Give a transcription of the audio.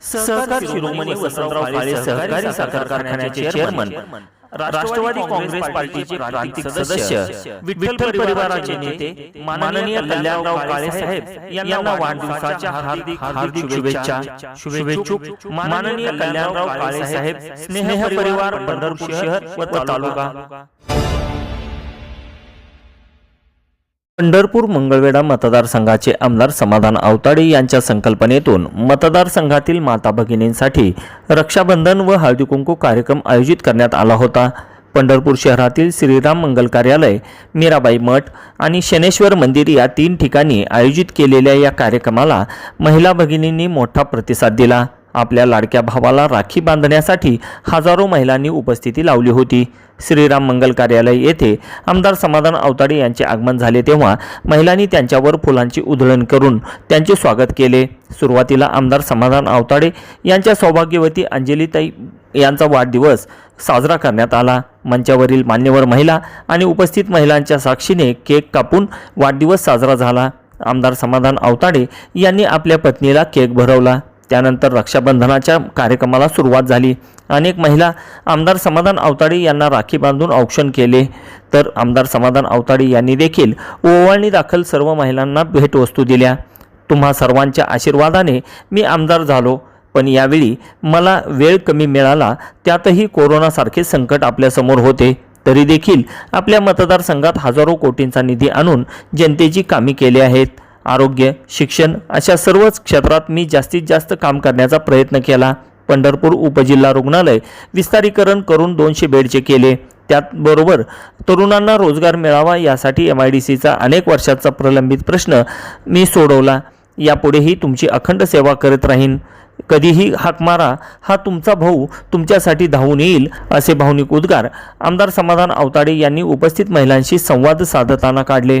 सहकार शिरोमणी वसंतराव काळे सहकारी साखर कारखान्याचे चेअरमन. राष्ट्रवादी काँग्रेस पार्टीचे प्रांतिक सदस्य. विठ्ठल परिवाराचे नेते माननीय कल्याणराव काळे साहेब यांना वाढदिवसाच्या हार्दिक हार्दिक शुभेच्छा शुभेच्छुक माननीय कल्याणराव काळे साहेब स्नेह परिवार पंढरपूर शहर व तालुका. पंढरपूर मंगळवेढा मतदारसंघाचे आमदार समाधान आवताडे यांच्या संकल्पनेतून मतदारसंघातील माता भगिनींसाठी रक्षाबंधन व हळदीकुंकू कार्यक्रम आयोजित करण्यात आला होता. पंढरपूर शहरातील श्रीराम मंगल कार्यालय मीराबाई मठ आणि शनेश्वर मंदिर या तीन ठिकाणी आयोजित केलेल्या या कार्यक्रमाला महिला भगिनींनी मोठा प्रतिसाद दिला. आपल्या लाडक्या भावाला राखी बांधण्यासाठी हजारो महिलांनी उपस्थिती लावली होती. श्रीराम मंगल कार्यालय येथे आमदार समाधान अवताडे यांचे आगमन झाले तेव्हा महिलांनी त्यांच्यावर फुलांची उधळण करून त्यांचे स्वागत केले. सुरुवातीला आमदार समाधान आवताडे यांच्या सौभाग्यवती अंजलीताई यांचा वाढदिवस साजरा करण्यात आला. मंचावरील मान्यवर महिला आणि उपस्थित महिलांच्या साक्षीने केक कापून वाढदिवस साजरा झाला. आमदार समाधान आवताडे यांनी आपल्या पत्नीला केक भरवला. त्यानंतर रक्षाबंधनाच्या कार्यक्रमाला सुरुवात झाली. अनेक महिला आमदार समाधान अवताडी यांना राखी बांधून औक्षण केले. तर आमदार समाधान अवताडी यांनी देखील ओवाळणी दाखल सर्व महिलांना भेटवस्तू दिल्या. तुम्हा सर्वांच्या आशीर्वादाने मी आमदार झालो. पण यावेळी मला वेळ कमी मिळाला त्यातही कोरोनासारखे संकट आपल्यासमोर होते. तरी देखील आपल्या मतदारसंघात हजारो कोटींचा निधी आणून जनतेची कामे केली आहेत. आरोग्य शिक्षण अशा सर्वच क्षेत्रात मी जास्तीत जास्त काम करण्याचा प्रयत्न केला. पंढरपूर उपजिल्हा रुग्णालय विस्तारीकरण करून दोनशे बेडचे केले. त्याचबरोबर तरुणांना रोजगार मिळावा यासाठी एम आय डी सीचा अनेक वर्षाचा प्रलंबित प्रश्न मी सोडवला. यापुढेही तुमची अखंड सेवा करत राहीन. कधीही हाक मारा हा तुमचा भाऊ तुमच्यासाठी धावून येईल असे भावनिक उद्गार आमदार समाधान अवताडे यांनी उपस्थित महिलांशी संवाद साधताना काढले.